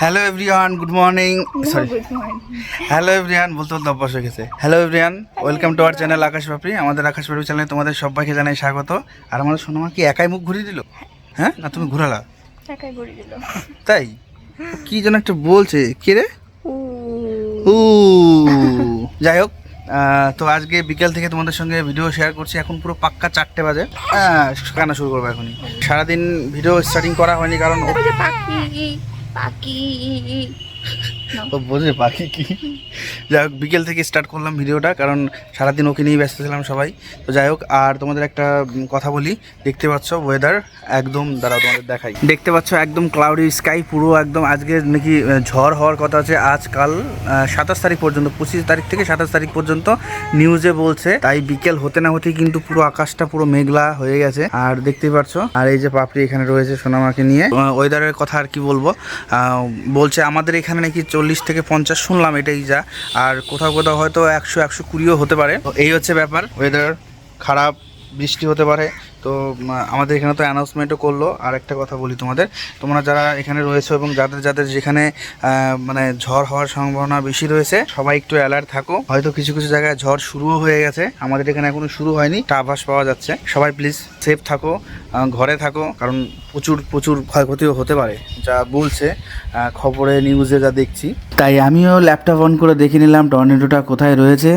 Hello everyone good morning sorry hello everyone বলতে বলতে অভ্যাস হয়ে গেছে। Hello everyone welcome to our channel Akash Papri আমাদের আকাশ পাপড়ি চ্যানেলে তোমাদের সবাইকে জানাই স্বাগত। আর আমাদের সোনামা কি একাই মুখ ঘুরিয়ে দিল? হ্যাঁ? না তুমি ঘুরালা? টাকায় গড়ি দিল। তাই? কি যেন একটা বলছে। কে রে? উ। যাই হোক তো আজকে বিকেল থেকে তোমাদের সঙ্গে ভিডিও শেয়ার করছি। এখন পুরো পাক্কা চারটে বাজে। কান্না শুরু করব এখনই। সারাদিন ভিডিও স্টার্টিং করা হয়নি কারণ ও- পাখি পাখি বোঝে পাখি কি। যাই হোক বিকেল থেকে স্টার্ট করলাম ভিডিওটা, কারণ সারাদিন ওকে নিয়েই ব্যস্ত ছিলাম সবাই। তো যাই হোক আর তোমাদের একটা কথা বলি। দেখতে পাচ্ছ ওয়েদার একদম, দাঁড়াও তোমাদের দেখাই। দেখতে পাচ্ছ একদম ক্লাউডি স্কাই পুরো একদম আজকে নাকি ঝড় হওয়ার কথা আছে। আজকাল সাতাশ তারিখ পর্যন্ত, পঁচিশ তারিখ থেকে সাতাশ তারিখ পর্যন্ত নিউজে বলছে। তাই বিকেল হতে না হতেই কিন্তু পুরো আকাশটা পুরো মেঘলা হয়ে গেছে। আর দেখতেই পাচ্ছ, আর এই যে পাপড়ি এখানে রয়েছে সোনামাকে নিয়ে। ওয়েদারের কথা আর কি বলব? বলছে আমাদের এখানে নাকি চল্লিশ থেকে পঞ্চাশ শুনলাম এটাই যা। আর কোথাও কোথাও হয়তো একশো একশো কুড়িও হতে পারে। এই হচ্ছে ব্যাপার। ওয়েদার খারাপ, বৃষ্টি হতে পারে। তো আমাদের এখানে তো অ্যানাউন্সমেন্টও করল। আর একটা কথা বলি তোমাদের। তোমরা যারা এখানে রয়েছে এবং যাদের যাদের যেখানে মানে ঝড় হওয়ার সম্ভাবনা বেশি রয়েছে, সবাই একটু অ্যালার্ট থাকো। হয়তো কিছু কিছু জায়গায় ঝড় শুরুও হয়ে গেছে। আমাদের এখানে এখনও শুরু হয়নি। একটা আভাস পাওয়া যাচ্ছে। সবাই প্লিজ সেফ থাকো ঘরে থাকো। কারণ প্রচুর প্রচুর ক্ষয়ক্ষতিও হতে পারে, যা বলছে খবরে নিউজে যা দেখছি। তাই আমিও ল্যাপটপ অন করে দেখে নিলাম টর্নেডোটা কোথায় রয়েছে।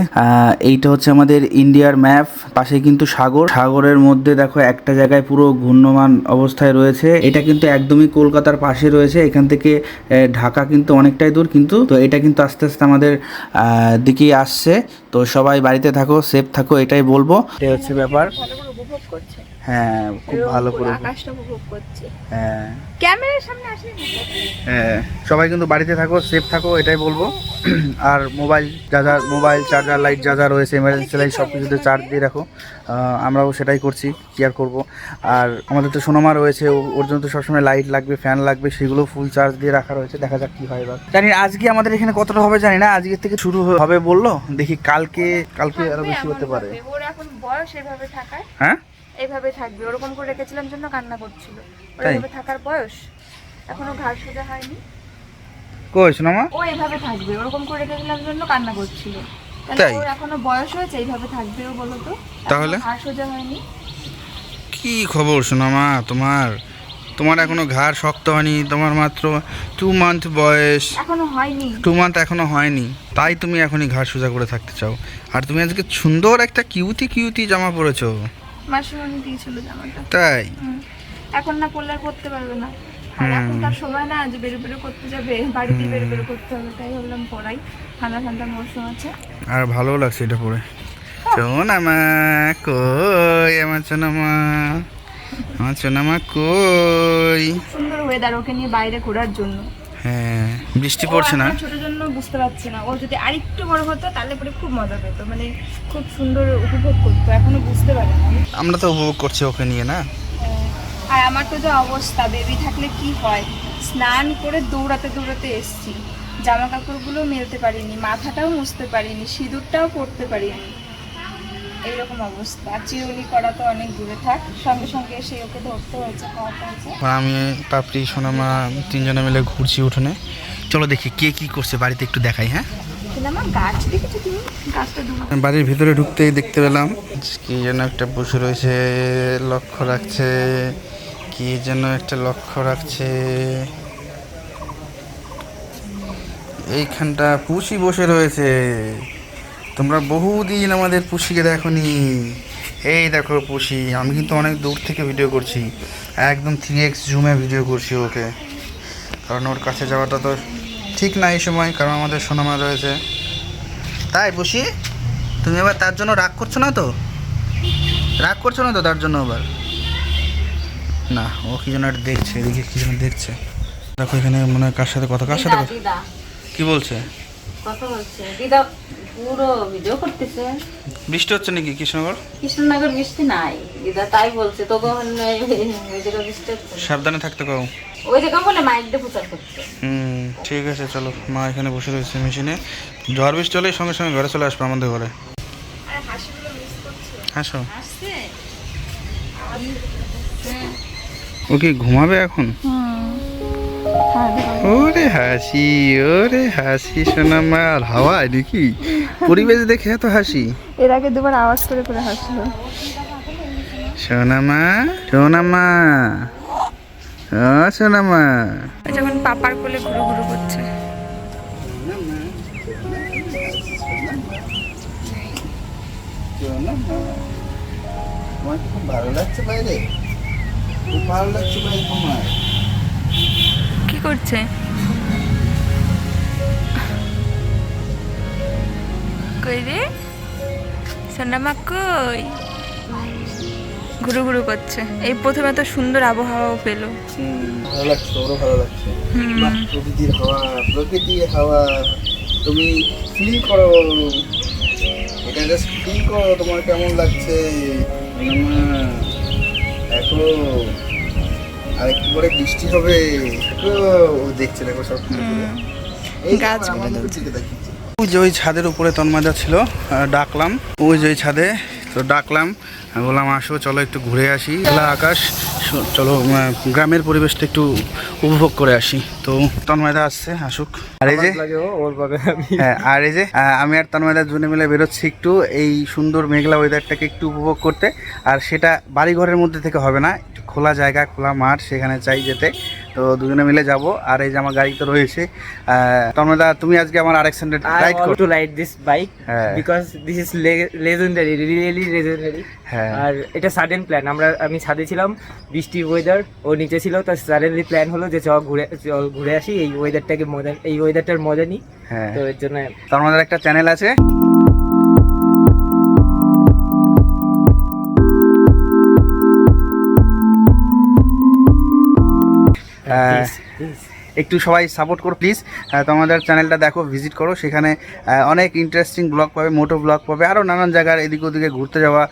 এইটা হচ্ছে আমাদের ইন্ডিয়ার ম্যাপ পাশে কিন্তু সাগর। সাগরের মধ্যে দেখো একটা জায়গায় পুরো ঘূর্ণমান অবস্থায় রয়েছে। এটা কিন্তু একদমই কলকাতার পাশে রয়েছে। এখান থেকে ঢাকা কিন্তু অনেকটাই দূর কিন্তু, তো এটা কিন্তু আস্তে আস্তে আমাদের দিকেই আসছে। তো সবাই বাড়িতে থাকো, সেফ থাকো, এটাই বলব। এটা হচ্ছে ব্যাপার। হ্যাঁ খুব ভালো করে আকাশটা উপভোগ করছে। হ্যাঁ। ক্যামেরার সামনে আসলে হ্যাঁ সবাই কিন্তু বাড়িতে থাকো সেফ থাকো এটাই বলব। আর মোবাইল যা যা মোবাইল চার্জার লাইট যা যা রয়েছে এমার্জেন্সি লাইট সব কিছুতে চার্জ দিয়ে রাখো। আমরাও সেটাই করছি কেয়ার করব। আর আমাদের তো সোনামা রয়েছে ওর জন্য তো সবসময় লাইট লাগবে ফ্যান লাগবে সেগুলো ফুল চার্জ দিয়ে রাখা রয়েছে দেখা যাক কী হয় এবার। জানি আজকে আমাদের এখানে কতটা হবে জানি না আজকের থেকে শুরু হবে বলল দেখি কালকে কালকে আরও বেশি হতে পারে। হ্যাঁ? এইভাবে থাকবে। ওরকম করে রেখেছিলাম জন্য কান্না করছিল? এভাবে থাকার বয়স এখনও ঘাড় সোজা হয়নি। কই সোনামা? ও এইভাবে থাকবে। ওরকম করে রেখেছিলাম জন্য কান্না করছিল। তাই? ওর এখনও বয়স হয়েছে এইভাবে থাকবে ও বলো তো? তাহলে? ঘাড় সোজা হয়নি। কি খবর সোনামা? তোমার তোমার এখনও ঘাড় শক্ত হয়নি তোমার মাত্র টু মান্থ বয়স। এখনও হয়নি। টু মান্থ এখনও হয়নি। তাই তুমি এখনই ঘাড় সোজা করে থাকতে চাও। আর তুমি আজকে সুন্দর একটা কিউটি কিউটি জামা পরেছো। মাসিমণি দিয়েছিল জামাটা। তাই? এখন না পড়লে আর করতে পারবে না। আর এখন তার সময় না যে বেরো বেরো করতে যাবে বাড়িতে বেরো বেরো করতে হবে তাই ভাবলাম পড়াই। ঠান্ডা ঠান্ডা মরশুম আছে। আর ভালো লাগছে এটা পরে সোনামা কই আমার সোনামা আমার সোনামা কই। সুন্দর ওয়েদার ওকে নিয়ে বাইরে ঘোরার জন্য। হ্যাঁ বৃষ্টি পড়ছে না? ছোট জন্য বুঝতে পারছি না। ও যদি আরেকটু বড় হতো তাহলে পরে খুব মজা পেতো। মানে খুব সুন্দর উপভোগ করতো এখনও বুঝতে পারে আমরা তো উপভোগ করছি ওকে নিয়ে না? আর আমার তো যে অবস্থা বেবি থাকলে কি হয়? স্নান করে দৌড়াতে দৌড়াতে এসছি। জামা কাপড়গুলো মেলতে পারিনি মাথাটাও মুছতে পারিনি সিঁদুরটাও পরতে পারিনি। এইরকম অবস্থা। চিরুনি করা তো অনেক দূরে থাক সঙ্গে সঙ্গে এসে ওকে ধরতে হয়েছে খাওয়াতে হয়েছে। আমি পাপড়ি সোনামা তিনজনে মিলে ঘুরছি উঠোনে। চলো দেখি কে কি করছে বাড়িতে একটু দেখাই হ্যাঁ? বাড়ির ভিতরে ঢুকতেই দেখতে পেলাম। কি যেন একটা পশু রয়েছে লক্ষ্য রাখছে কি যেন একটা লক্ষ্য রাখছে। এইখানটা পুষি বসে রয়েছে। তোমরা বহুদিন আমাদের পুষিকে দেখোনি। এই দেখো পুষি আমি কিন্তু অনেক দূর থেকে ভিডিও করছি। একদম থ্রি এক্স জুমে ভিডিও করছি ওকে। কারণ ওর কাছে যাওয়াটা তো ঠিক না এই সময় কারণ আমাদের সোনামা রয়েছে। তাই পুষি তুমি এবার তার জন্য রাগ করছ না তো? রাগ করছ না তো তার জন্য আবার? না ও কি যেন একটা দেখছে এদিকে কি যেন দেখছে। দেখো এখানে মনে হয় কার সাথে কথা কার সাথে কথা কি বলছে? কথা বলছে। দিদা পুরো ভিডিও করতেছে। বৃষ্টি হচ্ছে নাকি কৃষ্ণনগর? কৃষ্ণনগর বৃষ্টি নাই। দিদা তাই বলছে বৃষ্টি হচ্ছে। সাবধানে থাকতে পারো ওই জায়গা বলে মাইক দিয়ে প্রচার করছে। হুম ঠিক আছে চলো। মা এখানে বসে রয়েছে মেশিনে। ঝড় বৃষ্টি হলেই সঙ্গে সঙ্গে ঘরে চলে আসবে আমাদের ঘরে। আর হাসিগুলো মিস করছে। আসো আসছে? ও কি ঘুমাবে এখন? হ্যাঁ। ওরে হাসি ওরে হাসি সোনা মা আর হাওয়ায় নাকি? পরিবেশ দেখে এত হাসি? এর আগে দুবার আওয়াজ করে করে হাসলো। সোনামা সোনামা ও সোনামা। যখন পাপার কোলে ঘুরু ঘুরু করছে। তোমার ভালো লাগছে বাইরে? ভালো লাগছে বাইরে তোমার। কি করছে? কই রে সোনামা কই? ঘুরু ঘুরু করছে। এই প্রথমে তো সুন্দর আবহাওয়াও পেল। ভালো লাগছে ওরও ভালো লাগছে। প্রকৃতির হাওয়া প্রকৃতির হাওয়া। তুমি ফিল করো এটা জাস্ট ফিল করো তোমার কেমন লাগছে? দেখো আর একটু পরে বৃষ্টি হবে। ও দেখছে দেখো সব এই গাছ। আমার ওই যে ওই ছাদের উপরে তন্মাদা ছিল ডাকলাম। ওই যে ওই ছাদে তো ডাকলাম। বললাম আসো চলো একটু ঘুরে আসি। খেলা আকাশ চলো গ্রামের পরিবেশটা একটু উপভোগ করে আসি। তো তন্ময়দা আসছে আসুক। আর এই যে হ্যাঁ আর এই যে আমি আর তন্ময়দা জুনে মিলে বেরোচ্ছি একটু এই সুন্দর মেঘলা ওয়েদারটাকে একটু উপভোগ করতে। আর সেটা বাড়িঘরের মধ্যে থেকে হবে না একটু খোলা জায়গা খোলা মাঠ সেখানে চাই যেতে। তো দুজনে মিলে যাব। আর এই যে আমার গাড়ি তো রয়েছে। আহ, তন্ময়দা তুমি আজকে আমার আরেক সানডে I রাইড করো। bike হ্যাঁ। because this is le- legendary, really legendary. হ্যাঁ। আর এটা সাডেন প্ল্যান আমরা আমি ছাদে ছিলাম বৃষ্টি ওয়েদার ও নিচে ছিল তো সাডেনলি প্ল্যান হলো যে চল ঘুরে চল ঘুরে আসি। এই ওয়েদারটাকে মজা এই ওয়েদারটার মজা নিই। হ্যাঁ। তো এর জন্য তো আমাদের একটা চ্যানেল আছে। হ্যাঁ। একটু সবাই সাপোর্ট করো প্লিজ তোমাদের চ্যানেলটা দেখো ভিজিট করো। সেখানে অনেক ইন্টারেস্টিং ব্লগ পাবে মোটো ব্লগ পাবে আরও নানান জায়গার এদিক ওদিকে ঘুরতে যাওয়া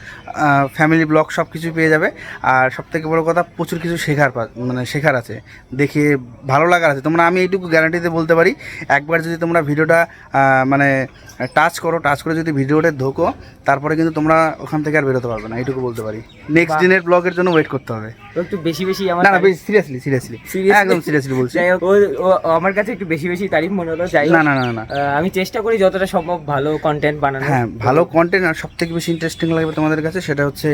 ফ্যামিলি ব্লগ সব কিছু পেয়ে যাবে। আর সব থেকে বড় কথা প্রচুর কিছু শেখার মানে শেখার আছে। দেখে ভালো লাগার আছে। তোমরা আমি এইটুকু গ্যারান্টিতে বলতে পারি একবার যদি তোমরা ভিডিওটা মানে টাচ করো টাচ করে যদি ভিডিওটা ঢোকো তারপরে কিন্তু তোমরা ওখান থেকে আর বেরোতে পারবে না এইটুকু বলতে পারি। নেক্সট দিনের ব্লগের জন্য ওয়েট করতে হবে। একটু বেশি বেশি আমার না না সিরিয়াসলি সিরিয়াসলি একদম সিরিয়াসলি বলছি। আমার কাছে একটু বেশি বেশি তারিফ মনে হলো যাই না না না না। আমি চেষ্টা করি যতটা সম্ভব ভালো কন্টেন্ট বানানো হ্যাঁ ভালো কন্টেন্ট আর সব থেকে বেশি ইন্টারেস্টিং লাগবে তোমাদের কাছে সেটা হচ্ছে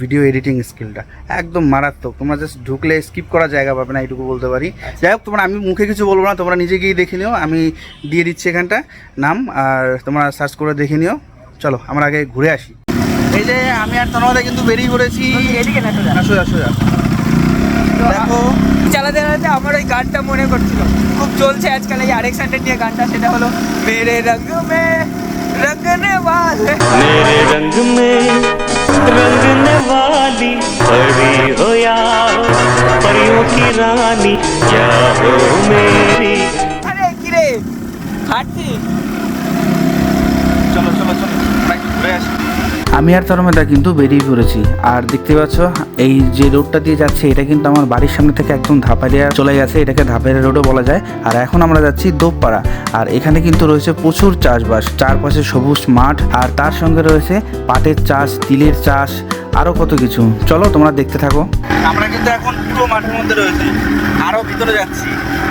ভিডিও এডিটিং স্কিলটা একদম মারাত্মক। তোমরা জাস্ট ঢুকলে স্কিপ করার জায়গা পাবে না এইটুকু বলতে পারি। যাই হোক তোমরা আমি মুখে কিছু বলব না তোমরা নিজে গিয়ে দেখে নিও আমি দিয়ে দিচ্ছি এখানটা নাম আর তোমরা সার্চ করে দেখে নিও। চলো আমরা আগে ঘুরে আসি। এই যে আমি আর তোমাদের কিন্তু বেরিয়ে পড়েছি। এদিকে না আসো আসো দেখো চালাতে চালাতে আমার ওই গানটা মনে করছিল খুব চলছে আজকাল এই আরেক সানডে নিয়ে গানটা সেটা হলো মেরে রঙ মে রঙনে वाले मेरे रंग में रंगने वाली परी हो या परियों की रानी क्या हो मेरी আরে কি রে হাঁটছি চলো চলো চলো আমরা একটু ঘুরে আসি আমি আর তরমেদা কিন্তু বেরিয়ে পড়েছি। আর দেখতে পাচ্ছ এই যে রোডটা দিয়ে যাচ্ছে এটা কিন্তু আমার বাড়ির সামনে থেকে একদম ধাপারিয়া চলে গেছে এটাকে ধাপারিয়া রোডও বলা যায়। আর এখন আমরা যাচ্ছি দোপপাড়া। আর এখানে কিন্তু রয়েছে প্রচুর চাষবাস চারপাশে সবুজ মাঠ আর তার সঙ্গে রয়েছে পাটের চাষ তিলের চাষ আরও কত কিছু। চলো তোমরা দেখতে থাকো। আমরা কিন্তু এখন পুরো মাঠের মধ্যে রয়েছি। আরও ভিতরে যাচ্ছি।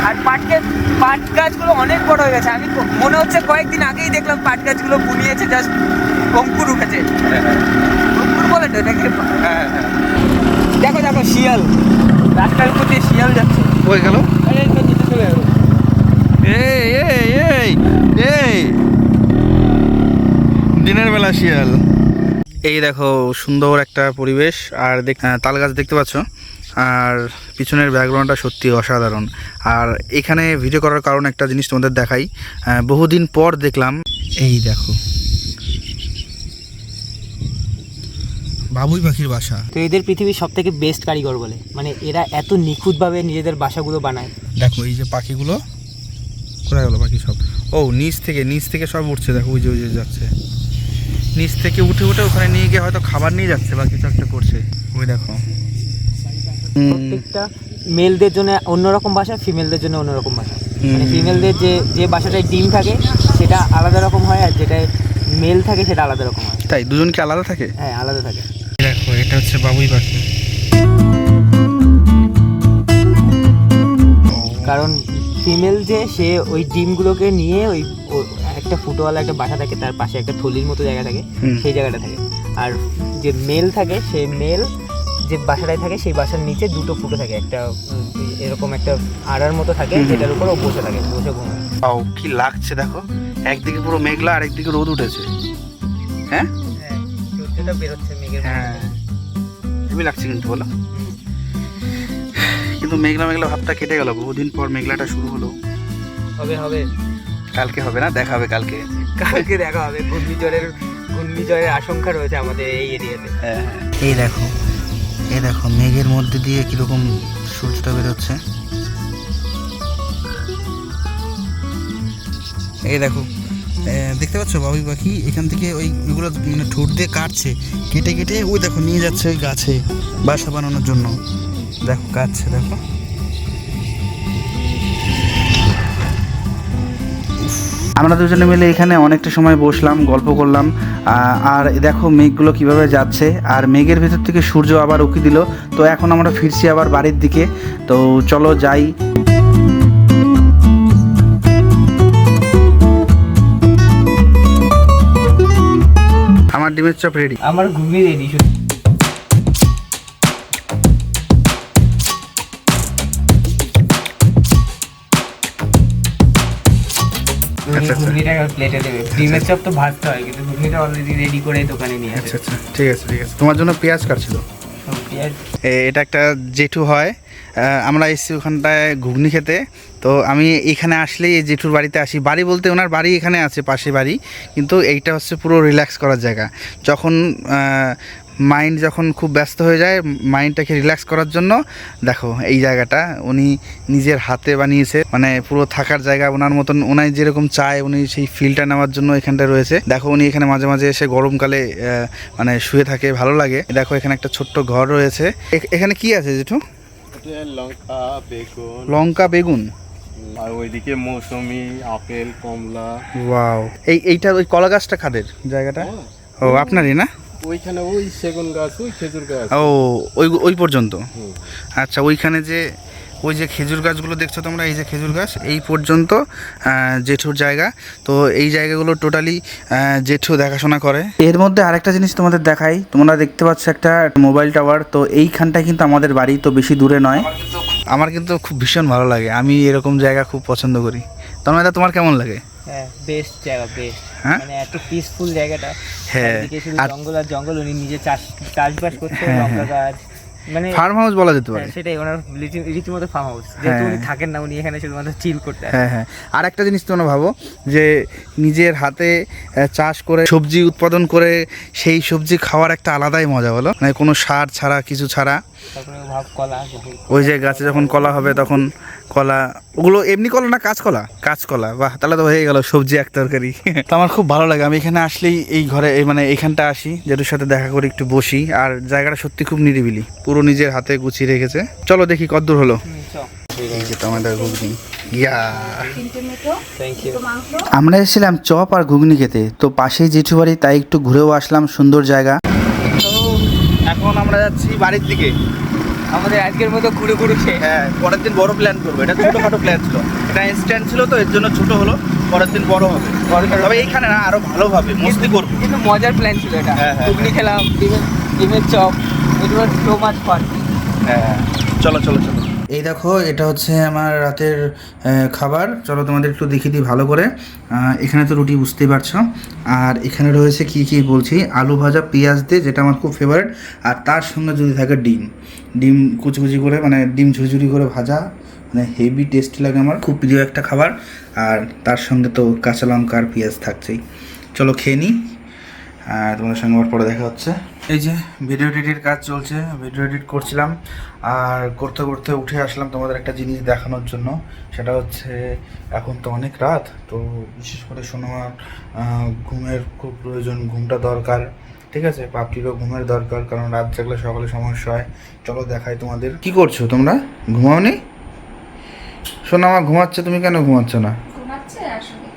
আর পাট গাছ পাট গাছগুলো অনেক বড় হয়ে গেছে। আমি মনে হচ্ছে কয়েকদিন আগেই দেখলাম পাট গাছগুলো বুনিয়েছে জাস্ট অঙ্কুর উঠেছে। দেখো দেখো শিয়াল রাস্তার দিয়ে শিয়াল যাচ্ছে ওই গেল চলে এই দিনের বেলা শিয়াল এই দেখো, সুন্দর একটা পরিবেশ, আর তাল গাছ দেখতে পাচ্ছ, আর পিছনের ব্যাকগ্রাউন্ডটা সত্যি অসাধারণ। আর এখানে ভিডিও করার কারণ একটা জিনিস তোমাদের দেখাই। বহুদিন পর দেখলাম, এই দেখো বাবুই পাখির বাসা। তো এদের পৃথিবীর সব থেকে বেস্ট কারিগর বলে। মানে এরা এত নিখুঁতভাবে নিজেদের বাসাগুলো বানায়। দেখো এই যে পাখিগুলো কোথায় গেলো পাখি সব? ও নিচ থেকে নিচ থেকে সব উঠছে দেখো ওই যে যাচ্ছে। নিচ থেকে উঠে উঠে ওখানে নিয়ে গিয়ে হয়তো খাবার নিয়ে যাচ্ছে বা কিছু একটা করছে। ওই দেখো। প্রত্যেকটা মেলদের জন্য অন্যরকম বাসা ফিমেলদের জন্য অন্যরকম বাসা। মানে ফিমেলদের যে যে বাসাটায় ডিম থাকে সেটা আলাদা রকম হয় আর যেটায় মেল থাকে সেটা আলাদা রকম হয়। তাই দুজন কি আলাদা থাকে? হ্যাঁ আলাদা থাকে। হচ্ছে বাবুই পাখি। কারণ ফিমেল যে সে ওই ডিমগুলোকে নিয়ে ওই একটা ফুটোওয়ালা একটা বাসা থাকে তার পাশে একটা থলির মতো জায়গা থাকে সেই জায়গাটা থাকে। আর যে মেল থাকে সেই মেল যে বাসাটায় থাকে সেই বাসার নিচে দুটো ফুটো থাকে। একটা এরকম একটা আড়ার মতো থাকে যেটার উপর ও বসে থাকে বসে ঘুমায়। পাও কি লাগছে দেখো। একদিকে পুরো মেঘলা আর একদিকে রোদ উঠেছে। হ্যাঁ? হ্যাঁ সূর্যটা বেরোচ্ছে মেঘের হ্যাঁ। হেবি লাগছে কিন্তু বলো কিন্তু মেঘলা মেঘলা ভাবটা কেটে গেল বহুদিন পর মেঘলাটা শুরু হলো। হবে হবে। কালকে হবে না? দেখা হবে কালকে। কালকে দেখা হবে। ঘূর্ণিঝড়ের ঘূর্ণিঝড়ের আশঙ্কা রয়েছে আমাদের এই এরিয়াতে। এই দেখো এই দেখো মেঘের মধ্যে দিয়ে কীরকম সূর্যটা বেরোচ্ছে। এই দেখো দেখতে পাচ্ছ? বাবুই পাখি এখান থেকে ওই ওইগুলো মানে ঠোঁট দিয়ে কাটছে। কেটে কেটে, ওই দেখো, নিয়ে যাচ্ছে ওই গাছে বাসা বানানোর জন্য। দেখো, কাটছে, দেখো। আমরা দুজনে মিলে এখানে অনেকটা সময় বসলাম, গল্প করলাম। আর দেখো, মেঘগুলো কীভাবে যাচ্ছে। আর মেঘের ভেতর থেকে সূর্য আবার উকি দিল। তো এখন আমরা ফিরছি আবার বাড়ির দিকে। তো চলো যাই। ডিমের চপ রেডি আমার ঘুমিয়ে রেডি আচ্ছা, আচ্ছা। ঘুগনিটা প্লেটে দেবে। ডিমের চপ তো ভাজতে হয় কিন্তু ঘুগনিটা অলরেডি রেডি করে দোকানে নিয়ে আচ্ছা আচ্ছা। ঠিক আছে ঠিক আছে। তোমার জন্য পেঁয়াজ কাটছিল। এটা একটা জেঠু হয়। আমরা এসেছি ওখানটায় ঘুগনি খেতে। তো আমি এখানে আসলেই এই জেঠুর বাড়িতে আসি। বাড়ি বলতে ওনার বাড়ি এখানে আছে পাশে বাড়ি। কিন্তু এইটা হচ্ছে পুরো রিল্যাক্স করার জায়গা। যখন মাইন্ড যখন খুব ব্যস্ত হয়ে যায় মাইন্ডটাকে রিল্যাক্স করার জন্য দেখো এই জায়গাটা উনি নিজের হাতে বানিয়েছে। মানে পুরো থাকার জায়গা ওনার মতন ওনাই যেরকম চায় উনি সেই ফিলটা নেওয়ার জন্য এখানটা রয়েছে। দেখো উনি এখানে মাঝে মাঝে এসে গরমকালে মানে শুয়ে থাকে ভালো লাগে। দেখো এখানে একটা ছোট্ট ঘর রয়েছে। এখানে কি আছে জেঠু? লঙ্কা বেগুন। লঙ্কা বেগুন? আর ওইদিকে মৌসুমি আপেল কমলা। ওয়াও এই এইটা ওই কলা গাছটা খাদের জায়গাটা? ও আপনারই না? ওইখানে ওই সেগুন গাছ ওই খেজুর গাছ। ও ওই ওই পর্যন্ত? আচ্ছা ওইখানে যে ওই যে খেজুর গাছগুলো দেখছ তোমরা এই যে খেজুর গাছ এই পর্যন্ত জেঠুর জায়গা। তো এই জায়গাগুলো টোটালি জেঠু দেখাশোনা করে। এর মধ্যে আরেকটা জিনিস তোমাদের দেখাই। তোমরা দেখতে পাচ্ছ একটা মোবাইল টাওয়ার। তো এইখানটায় কিন্তু আমাদের বাড়ি তো বেশি দূরে নয়। আমার কিন্তু খুব ভীষণ ভালো লাগে। আমি এরকম জায়গা খুব পছন্দ করি। তন্ময়দা তোমার কেমন লাগে? হ্যাঁ বেস্ট জায়গা বেস্ট হ্যাঁ? মানে এত পিসফুল জায়গাটা। হ্যাঁ আর জঙ্গল আর জঙ্গল উনি নিজে চাষ চাষবাস করছে হ্যাঁ, লঙ্কা গাছ। মানে ফার্ম হাউস বলা যেতে পারে। সেটাই ওনার রীতি- রীতিমতো ফার্ম হাউস যেহেতু উনি। থাকেন না উনি এখানে শুধুমাত্র চিল করতে। হ্যাঁ হ্যাঁ। আর একটা জিনিস তোমরা ভাবো যে নিজের হাতে চাষ করে সবজি উৎপাদন করে সেই সবজি খাওয়ার একটা আলাদাই মজা বলো। মানে কোনো সার ছাড়া কিছু ছাড়া। তারপরে ভাব কলা ওই যে গাছে যখন কলা হবে তখন কলা ওগুলো এমনি কলা না কাঁচকলা কাঁচকলা বাহ তাহলে তো হয়ে গেল সবজি এক তরকারি। তো আমার খুব ভালো লাগে আমি এখানে আসলেই এই ঘরে এই মানে এইখানটা আসি জেঠুর সাথে দেখা করে একটু বসি আর জায়গাটা সত্যি খুব নিরিবিলি পুরো নিজের হাতে গুছিয়ে রেখেছে। চলো দেখি কদ্দূর হলো। হুম, এই যে টমেটো ঘুগনি। ইয়া। আমরা এসেছিলাম চপ আর ঘুগনি খেতে তো পাশেই জেঠু বাড়ি তাই একটু ঘুরেও আসলাম সুন্দর জায়গা। আমরা যাচ্ছি বাড়ির দিকে। আমাদের আজকের মতো ঘুরে ঘুরে খেয়ে। হ্যাঁ পরের দিন বড় প্ল্যান করব। এটা ছোটোখাটো প্ল্যান ছিল। এটা ইনস্ট্যান্ট ছিল তো এর জন্য ছোট হলো পরের দিন বড় হবে। তবে এইখানে না আরও ভালোভাবে মস্তি করব। কিন্তু মজার প্ল্যান ছিল এটা। হ্যাঁ, হ্যাঁ, ঘুগনি খেলাম ডিমের ডিমের chop it was so much fun হ্যাঁ। চলো চলো চলো। এই দেখো, এটা হচ্ছে আমার রাতের খাবার। চলো তোমাদের একটু দেখিয়ে দিই ভালো করে। এখানে তো রুটি বুঝতেই পারছ। আর এখানে রয়েছে কি কি বলছি? আলু ভাজা, পেঁয়াজ দিয়ে, যেটা আমার খুব ফেভারিট আর তার সঙ্গে যদি থাকে ডিম। ডিম কুচি কুচি করে মানে ডিম ঝুরঝুরি করে ভাজা মানে হেভি টেস্টি লাগে আমার, খুব প্রিয় একটা খাবার। আর তার সঙ্গে তো কাঁচা লঙ্কা আর পেঁয়াজ থাকছেই। চলো খেয়ে নিই আর তোমাদের সঙ্গে আবার পরে দেখা হচ্ছে। এই যে ভিডিও এডিটের কাজ চলছে ভিডিও এডিট করছিলাম। আর করতে করতে উঠে আসলাম তোমাদের একটা জিনিস দেখানোর জন্য। সেটা হচ্ছে এখন তো অনেক রাত তো বিশেষ করে সোনামার আহ, ঘুমের খুব প্রয়োজন ঘুমটা দরকার ঠিক আছে? পাপটিরও ঘুমের দরকার কারণ রাত জাগলে সকালে সমস্যা হয়। চলো দেখাই তোমাদের। কি করছ তোমরা? ঘুমাওনি? সোনামা ঘুমাচ্ছে? তুমি কেন ঘুমাচ্ছ না? ঘুমাচ্ছে আসলে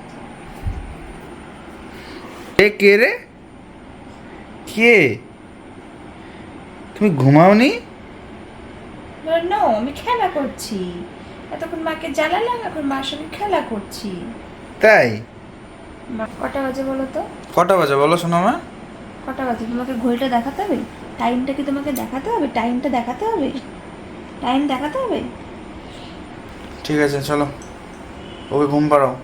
এ কে রে? কে? তুমি ঘুমাওনি? নো আমি খেলা করছি। এতক্ষণ মাকে জ্বালালাম এখন মার সঙ্গে খেলা করছি। তাই? কটা বাজে বলো তো? কটা বাজে বলো শোনো মা। কটা বাজে? তোমাকে ঘড়িটা দেখাতে হবে? টাইমটা কি তোমাকে দেখাতে হবে? টাইমটা দেখাতে হবে? টাইম দেখাতে হবে? ঠিক আছে চলো। ওকে ঘুম পাড়াও।